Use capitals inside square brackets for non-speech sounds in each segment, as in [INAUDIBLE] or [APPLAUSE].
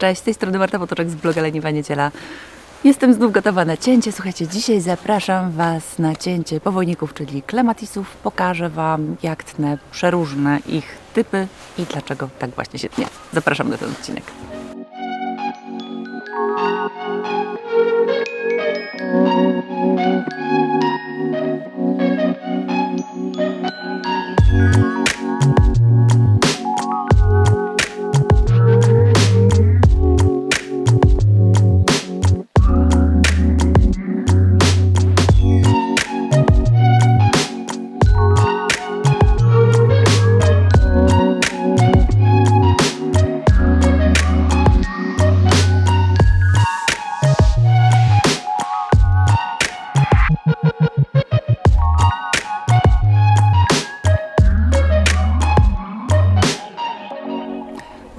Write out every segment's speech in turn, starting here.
Cześć, z tej strony Marta Potoczek z bloga Leniwa Niedziela. Jestem znów gotowa na cięcie. Słuchajcie, dzisiaj zapraszam Was na cięcie powojników, czyli klematisów. Pokażę Wam, jak tnę przeróżne ich typy i dlaczego tak właśnie się tnie. Zapraszam na ten odcinek.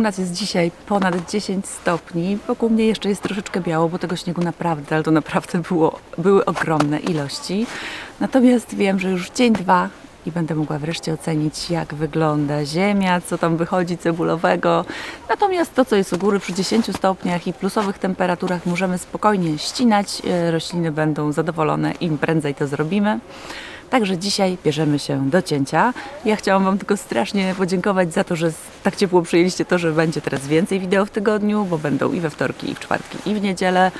U nas jest dzisiaj ponad 10 stopni. Wokół mnie jeszcze jest troszeczkę biało, bo tego śniegu naprawdę, ale to naprawdę było, były ogromne ilości. Natomiast wiem, że już dzień, dwa i będę mogła wreszcie ocenić, jak wygląda ziemia, co tam wychodzi cebulowego. Natomiast to, co jest u góry przy 10 stopniach i plusowych temperaturach, możemy spokojnie ścinać. E, Rośliny będą zadowolone, im prędzej to zrobimy. Także dzisiaj bierzemy się do cięcia. Ja chciałam Wam tylko strasznie podziękować za to, że tak ciepło przyjęliście to, że będzie teraz więcej wideo w tygodniu, bo będą i we wtorki, i w czwartki, i w niedzielę.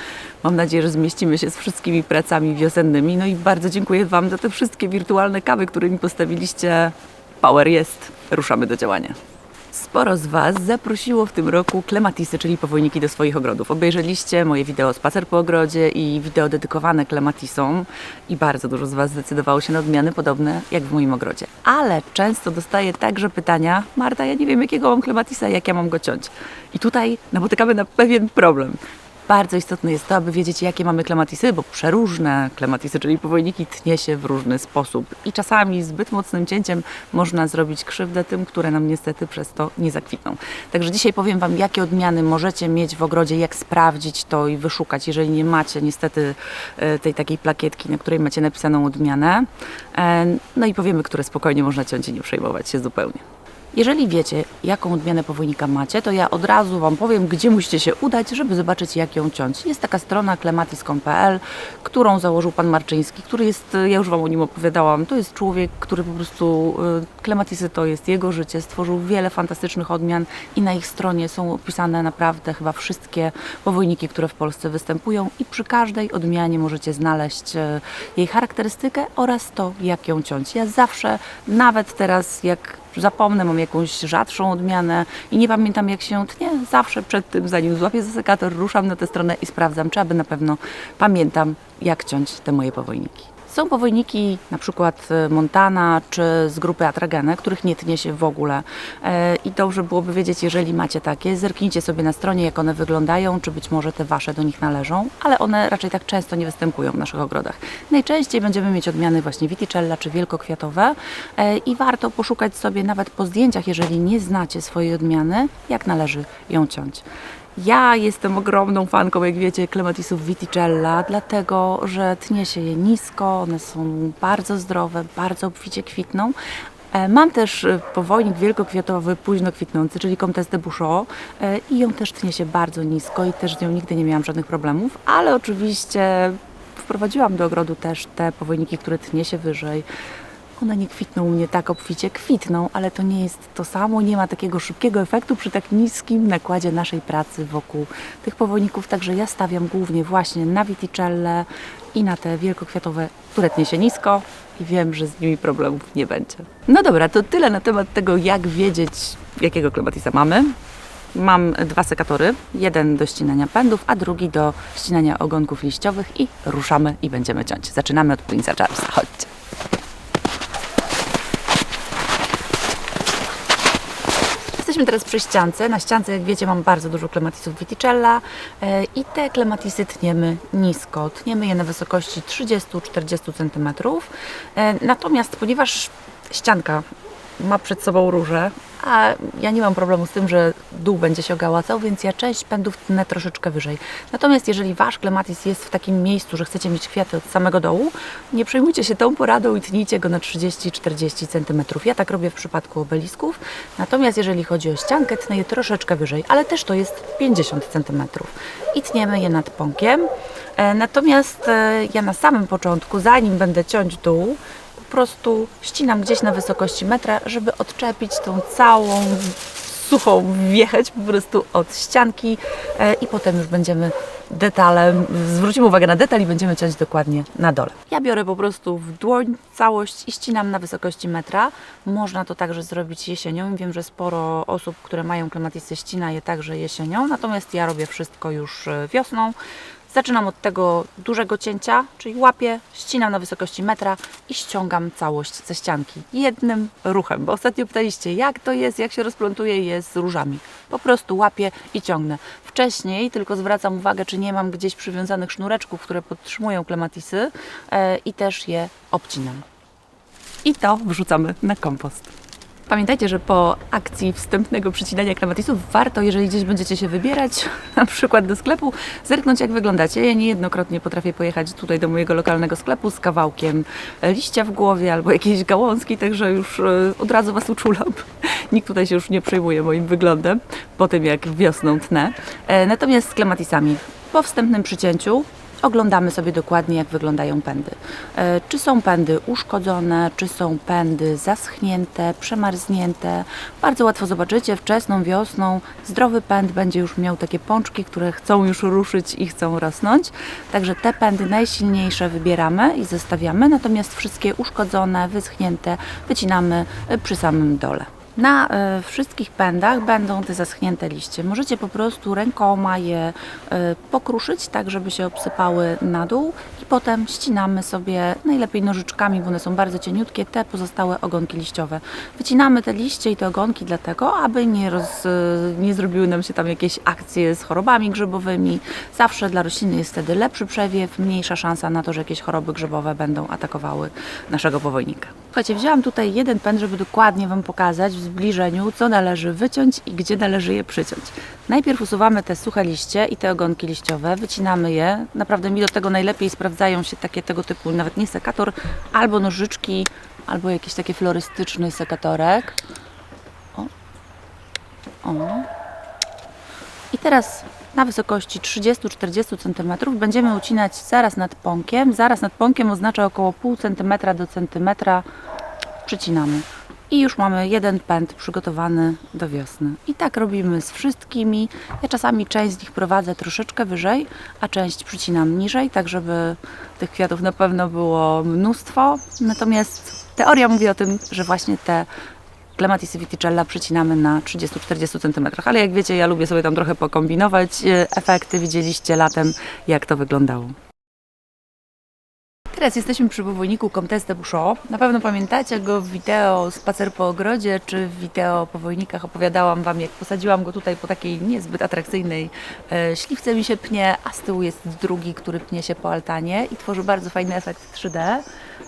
Mam nadzieję, że zmieścimy się z wszystkimi pracami wiosennymi. No i bardzo dziękuję Wam za te wszystkie wirtualne kawy, które mi postawiliście. Power jest. Ruszamy do działania. Sporo z Was zaprosiło w tym roku klematisy, czyli powojniki do swoich ogrodów. Obejrzeliście moje wideo Spacer po ogrodzie i wideo dedykowane klematisom i bardzo dużo z Was zdecydowało się na odmiany podobne jak w moim ogrodzie. Ale często dostaję także pytania, Marta, ja nie wiem jakiego mam klematisa, jak ja mam go ciąć. I tutaj napotykamy na pewien problem. Bardzo istotne jest to, aby wiedzieć, jakie mamy klematisy, bo przeróżne klematisy, czyli powojniki, tnie się w różny sposób. I czasami zbyt mocnym cięciem można zrobić krzywdę tym, które nam niestety przez to nie zakwitną. Także dzisiaj powiem Wam, jakie odmiany możecie mieć w ogrodzie, jak sprawdzić to i wyszukać, jeżeli nie macie niestety e, tej takiej plakietki, na której macie napisaną odmianę. E, No i powiemy, które spokojnie można ciąć i nie przejmować się zupełnie. Jeżeli wiecie, jaką odmianę powojnika macie, to ja od razu Wam powiem, gdzie musicie się udać, żeby zobaczyć, jak ją ciąć. Jest taka strona klematis.pl, którą założył Pan Marczyński, który jest, ja już Wam o nim opowiadałam, to jest człowiek, który po prostu, y, klematisy to jest jego życie, stworzył wiele fantastycznych odmian i na ich stronie są opisane naprawdę chyba wszystkie powojniki, które w Polsce występują i przy każdej odmianie możecie znaleźć y, jej charakterystykę oraz to, jak ją ciąć. Ja zawsze, nawet teraz, jak zapomnę, mam jakąś rzadszą odmianę i nie pamiętam jak się tnie, zawsze przed tym, zanim złapię zasekator, ruszam na tę stronę i sprawdzam, czy aby na pewno pamiętam, jak ciąć te moje powojniki. Są powojniki, na przykład e, Montana czy z grupy Atragene, których nie tnie się w ogóle. E, I dobrze byłoby wiedzieć, jeżeli macie takie, zerknijcie sobie na stronie, jak one wyglądają, czy być może te wasze do nich należą, ale one raczej tak często nie występują w naszych ogrodach. Najczęściej będziemy mieć odmiany właśnie Viticella czy wielkokwiatowe e, i warto poszukać sobie nawet po zdjęciach, jeżeli nie znacie swojej odmiany, jak należy ją ciąć. Ja jestem ogromną fanką, jak wiecie, klematisów Viticella, dlatego że tnie się je nisko, one są bardzo zdrowe, bardzo obficie kwitną. E, Mam też e, powojnik wielkokwiatowy, późno kwitnący, czyli Comtesse de Bouchot e, i ją też tnie się bardzo nisko i też z nią nigdy nie miałam żadnych problemów, ale oczywiście wprowadziłam do ogrodu też te powojniki, które tnie się wyżej. One nie kwitną u mnie tak obficie, kwitną, ale to nie jest to samo, nie ma takiego szybkiego efektu przy tak niskim nakładzie naszej pracy wokół tych powojników, także ja stawiam głównie właśnie na Viticelle i na te wielkokwiatowe, które tnie się nisko i wiem, że z nimi problemów nie będzie. No dobra, to tyle na temat tego, jak wiedzieć, jakiego klematisa mamy. Mam dwa sekatory, jeden do ścinania pędów, a drugi do ścinania ogonków liściowych i ruszamy i będziemy ciąć. Zaczynamy od Prince'a Charlesa, chodźcie. Jesteśmy teraz przy ściance. Na ściance, jak wiecie, mam bardzo dużo klematisów Viticella e, i te klematisy tniemy nisko. Tniemy je na wysokości 30-40 cm. E, Natomiast ponieważ ścianka ma przed sobą róże, a ja nie mam problemu z tym, że dół będzie się ogałacał, więc ja część pędów tnę troszeczkę wyżej. Natomiast jeżeli Wasz klematis jest w takim miejscu, że chcecie mieć kwiaty od samego dołu, nie przejmujcie się tą poradą i tnijcie go na 30-40 cm. Ja tak robię w przypadku obelisków. Natomiast jeżeli chodzi o ściankę, tnę je troszeczkę wyżej, ale też to jest 50 cm. I tniemy je nad pąkiem. E, Natomiast e, ja na samym początku, zanim będę ciąć dół, prostu ścinam gdzieś na wysokości metra, żeby odczepić tą całą suchą wiecheć po prostu od ścianki e, i potem już będziemy detalem, zwrócimy uwagę na detal i będziemy ciąć dokładnie na dole. Ja biorę po prostu w dłoń całość i ścinam na wysokości metra. Można to także zrobić jesienią. Wiem, że sporo osób, które mają klematisy ścina je także jesienią, natomiast ja robię wszystko już e, wiosną. Zaczynam od tego dużego cięcia, czyli łapię, ścinam na wysokości metra i ściągam całość ze ścianki jednym ruchem. Bo ostatnio pytaliście, jak to jest, jak się rozplątuje je z różami. Po prostu łapię i ciągnę. Wcześniej tylko zwracam uwagę, czy nie mam gdzieś przywiązanych sznureczków, które podtrzymują klematisy e, i też je obcinam. I to wrzucamy na kompost. Pamiętajcie, że po akcji wstępnego przycinania klematisów warto, jeżeli gdzieś będziecie się wybierać, [LAUGHS] na przykład do sklepu, zerknąć jak wyglądacie. Ja niejednokrotnie potrafię pojechać tutaj do mojego lokalnego sklepu z kawałkiem liścia w głowie albo jakiejś gałązki, także już e, od razu Was uczulam. [LAUGHS] Nikt tutaj się już nie przejmuje moim wyglądem po tym, jak wiosną tnę. E, Natomiast z klematisami po wstępnym przycięciu oglądamy sobie dokładnie, jak wyglądają pędy. E, Czy są pędy uszkodzone, czy są pędy zaschnięte, przemarznięte. Bardzo łatwo zobaczycie, wczesną wiosną zdrowy pęd będzie już miał takie pączki, które chcą już ruszyć i chcą rosnąć. Także te pędy najsilniejsze wybieramy i zostawiamy, natomiast wszystkie uszkodzone, wyschnięte wycinamy e, przy samym dole. Na e, wszystkich pędach będą te zaschnięte liście. Możecie po prostu rękoma je e, pokruszyć, tak żeby się obsypały na dół potem ścinamy sobie, najlepiej nożyczkami, bo one są bardzo cieniutkie, te pozostałe ogonki liściowe. Wycinamy te liście i te ogonki dlatego, aby nie, roz, nie zrobiły nam się tam jakieś akcje z chorobami grzybowymi. Zawsze dla rośliny jest wtedy lepszy przewiew, mniejsza szansa na to, że jakieś choroby grzybowe będą atakowały naszego powojnika. Słuchajcie, wzięłam tutaj jeden pęd, żeby dokładnie Wam pokazać w zbliżeniu, co należy wyciąć i gdzie należy je przyciąć. Najpierw usuwamy te suche liście i te ogonki liściowe, wycinamy je. Naprawdę mi do tego najlepiej sprawdzają się takie tego typu, nawet nie sekator, albo nożyczki, albo jakiś taki florystyczny sekatorek. O. O. I teraz na wysokości 30-40 cm będziemy ucinać zaraz nad pąkiem. Zaraz nad pąkiem oznacza około pół centymetra do centymetra przycinamy. I już mamy jeden pęd przygotowany do wiosny. I tak robimy z wszystkimi. Ja czasami część z nich prowadzę troszeczkę wyżej, a część przycinam niżej, tak żeby tych kwiatów na pewno było mnóstwo. Natomiast teoria mówi o tym, że właśnie te Clematis viticella przycinamy na 30-40 cm. Ale jak wiecie, ja lubię sobie tam trochę pokombinować. E, Efekty widzieliście latem, jak to wyglądało. Teraz jesteśmy przy powojniku Comtesse de Bouchot. Na pewno pamiętacie go w wideo Spacer po ogrodzie, czy w wideo o powojnikach opowiadałam Wam, jak posadziłam go tutaj po takiej niezbyt atrakcyjnej e, śliwce mi się pnie, a z tyłu jest drugi, który pnie się po altanie i tworzy bardzo fajny efekt 3D.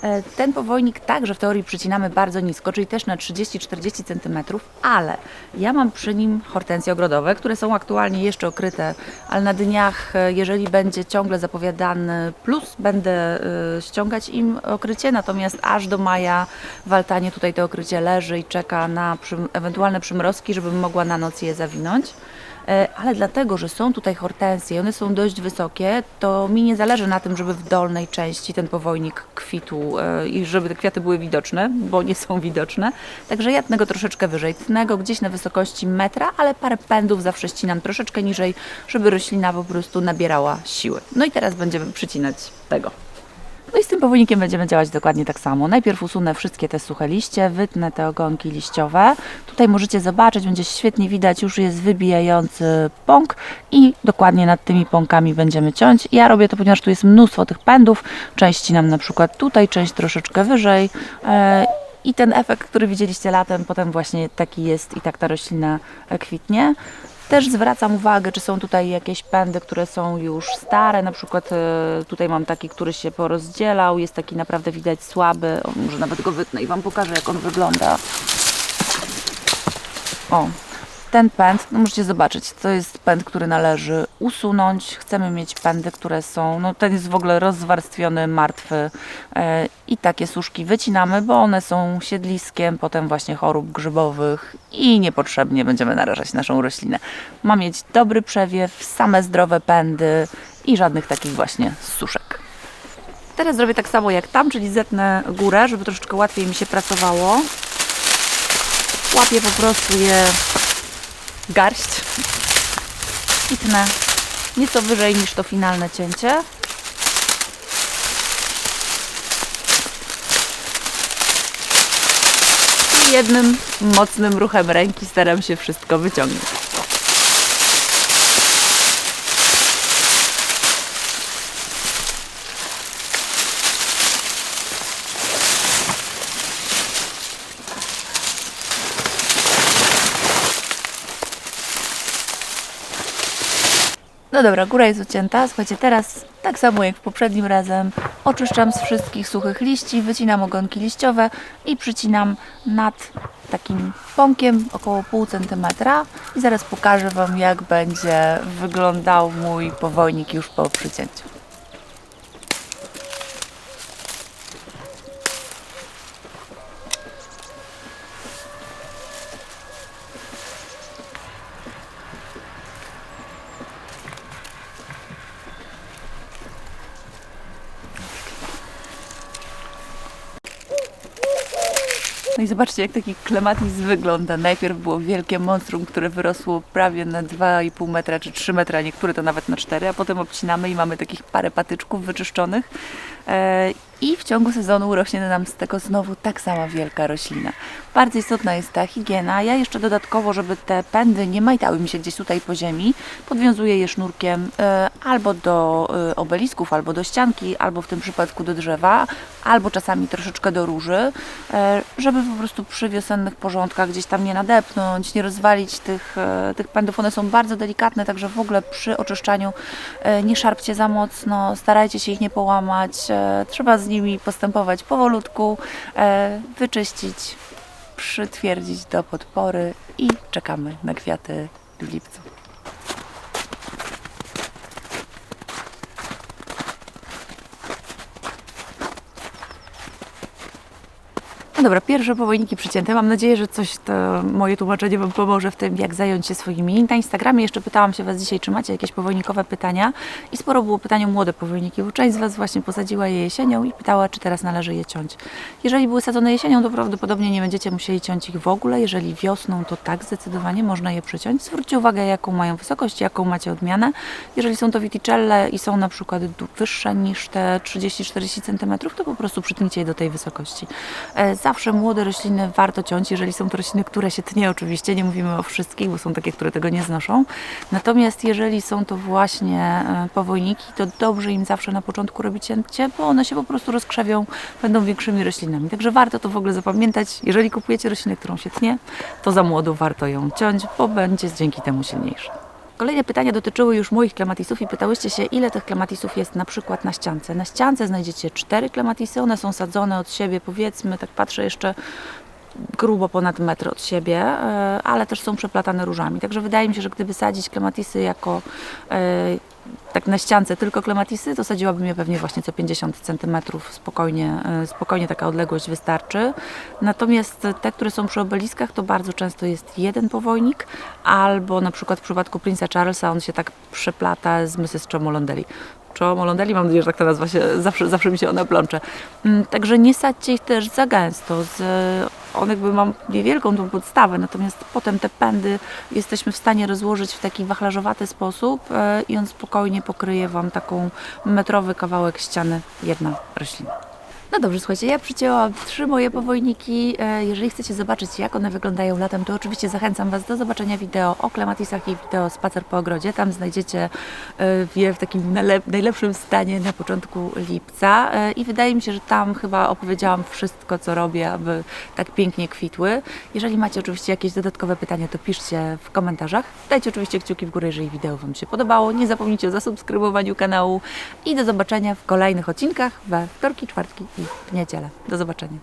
E, Ten powojnik także w teorii przycinamy bardzo nisko, czyli też na 30-40 cm, ale ja mam przy nim hortensje ogrodowe, które są aktualnie jeszcze okryte, ale na dniach, e, jeżeli będzie ciągle zapowiadany plus, będę e, ściągać im okrycie, natomiast aż do maja w altanie tutaj to okrycie leży i czeka na przym- ewentualne przymrozki, żebym mogła na noc je zawinąć. E, ale dlatego, że są tutaj hortensje, one są dość wysokie, to mi nie zależy na tym, żeby w dolnej części ten powojnik kwitł e, i żeby te kwiaty były widoczne, bo nie są widoczne. Także ja tnę go troszeczkę wyżej, tnę go gdzieś na wysokości metra, ale parę pędów zawsze ścinam troszeczkę niżej, żeby roślina po prostu nabierała siły. No i teraz będziemy przycinać tego. No i z tym powolnikiem będziemy działać dokładnie tak samo. Najpierw usunę wszystkie te suche liście, wytnę te ogonki liściowe. Tutaj możecie zobaczyć, będzie świetnie widać, już jest wybijający pąk i dokładnie nad tymi pąkami będziemy ciąć. Ja robię to, ponieważ tu jest mnóstwo tych pędów. Część nam na przykład tutaj, część troszeczkę wyżej. E, I ten efekt, który widzieliście latem, potem właśnie taki jest i tak ta roślina kwitnie. Też zwracam uwagę, czy są tutaj jakieś pędy, które są już stare. Na przykład e, tutaj mam taki, który się porozdzielał. Jest taki naprawdę widać słaby. O, może nawet go wytnę i Wam pokażę, jak on wygląda. O, ten pęd, no możecie zobaczyć, to jest pęd, który należy usunąć. Chcemy mieć pędy, które są, no ten jest w ogóle rozwarstwiony, martwy e, i takie suszki wycinamy, bo one są siedliskiem potem właśnie chorób grzybowych i niepotrzebnie będziemy narażać naszą roślinę. Ma mieć dobry przewiew, same zdrowe pędy i żadnych takich właśnie suszek. Teraz zrobię tak samo jak tam, czyli zetnę górę, żeby troszeczkę łatwiej mi się pracowało. Łapię po prostu je garść i tnę nieco wyżej niż to finalne cięcie. I jednym mocnym ruchem ręki staram się wszystko wyciągnąć. No dobra, góra jest ucięta. Słuchajcie, teraz tak samo jak poprzednim razem oczyszczam z wszystkich suchych liści, wycinam ogonki liściowe i przycinam nad takim pąkiem około pół centymetra i zaraz pokażę Wam jak będzie wyglądał mój powojnik już po przycięciu. I zobaczcie, jak taki klematis wygląda. Najpierw było wielkie monstrum, które wyrosło prawie na 2,5 metra czy 3 metra, niektóre to nawet na 4, a potem obcinamy i mamy takich parę patyczków wyczyszczonych. E, I w ciągu sezonu urośnie nam z tego znowu tak sama wielka roślina. Bardzo istotna jest ta higiena. Ja jeszcze dodatkowo, żeby te pędy nie majtały mi się gdzieś tutaj po ziemi, podwiązuję je sznurkiem e, albo do e, obelisków, albo do ścianki, albo w tym przypadku do drzewa, albo czasami troszeczkę do róży, e, żeby po prostu przy wiosennych porządkach gdzieś tam nie nadepnąć, nie rozwalić tych, e, tych pędów. One są bardzo delikatne, także w ogóle przy oczyszczaniu e, nie szarpcie za mocno, starajcie się ich nie połamać. Trzeba z nimi postępować powolutku, wyczyścić, przytwierdzić do podpory i czekamy na kwiaty w lipcu. Dobra, pierwsze powojniki przycięte. Mam nadzieję, że coś to moje tłumaczenie Wam pomoże w tym, jak zająć się swoimi. Na Instagramie jeszcze pytałam się Was dzisiaj, czy macie jakieś powojnikowe pytania i sporo było pytań o młode powojniki, bo część z Was właśnie posadziła je jesienią i pytała, czy teraz należy je ciąć. Jeżeli były sadzone jesienią, to prawdopodobnie nie będziecie musieli ciąć ich w ogóle. Jeżeli wiosną, to tak, zdecydowanie można je przyciąć. Zwróćcie uwagę, jaką mają wysokość, jaką macie odmianę. Jeżeli są to witicelle i są na przykład wyższe niż te 30-40 cm, to po prostu przytnijcie je do tej wysokości. E, Zawsze młode rośliny warto ciąć, jeżeli są to rośliny, które się tnie oczywiście, nie mówimy o wszystkich, bo są takie, które tego nie znoszą. Natomiast jeżeli są to właśnie e, powojniki, to dobrze im zawsze na początku robić cięcie, bo one się po prostu rozkrzewią, będą większymi roślinami. Także warto to w ogóle zapamiętać. Jeżeli kupujecie roślinę, którą się tnie, to za młodu warto ją ciąć, bo będzie dzięki temu silniejsza. Kolejne pytania dotyczyły już moich klematisów i pytałyście się, ile tych klematisów jest na przykład na ściance. Na ściance znajdziecie cztery klematisy, one są sadzone od siebie, powiedzmy, tak patrzę jeszcze grubo ponad metr od siebie, e, ale też są przeplatane różami. Także wydaje mi się, że gdyby sadzić klematisy jako e, tak na ściance tylko klematisy, to sadziłabym je pewnie właśnie co 50 cm, spokojnie, e, spokojnie taka odległość wystarczy. Natomiast te, które są przy obeliskach, to bardzo często jest jeden powojnik, albo na przykład w przypadku Prince'a Charlesa on się tak przeplata z Mrs. Chomolondeli. Chomolondeli, mam nadzieję, że tak ta nazwa się, zawsze, zawsze mi się ona plącze. Mm, Także nie sadźcie ich też za gęsto. Z, on jakby mam niewielką tą podstawę, natomiast potem te pędy jesteśmy w stanie rozłożyć w taki wachlarzowaty sposób e, i on spokojnie pokryje Wam taką metrowy kawałek ściany jedna roślina. No dobrze, słuchajcie, ja przycięłam trzy moje powojniki. E, Jeżeli chcecie zobaczyć, jak one wyglądają latem, to oczywiście zachęcam Was do zobaczenia wideo o klematisach i wideo spacer po ogrodzie. Tam znajdziecie e, je w takim najlepszym stanie na początku lipca E, i wydaje mi się, że tam chyba opowiedziałam wszystko, co robię, aby tak pięknie kwitły. Jeżeli macie oczywiście jakieś dodatkowe pytania, to piszcie w komentarzach. Dajcie oczywiście kciuki w górę, jeżeli wideo Wam się podobało. Nie zapomnijcie o zasubskrybowaniu kanału i do zobaczenia w kolejnych odcinkach we wtorki, czwartki i w niedzielę. Do zobaczenia.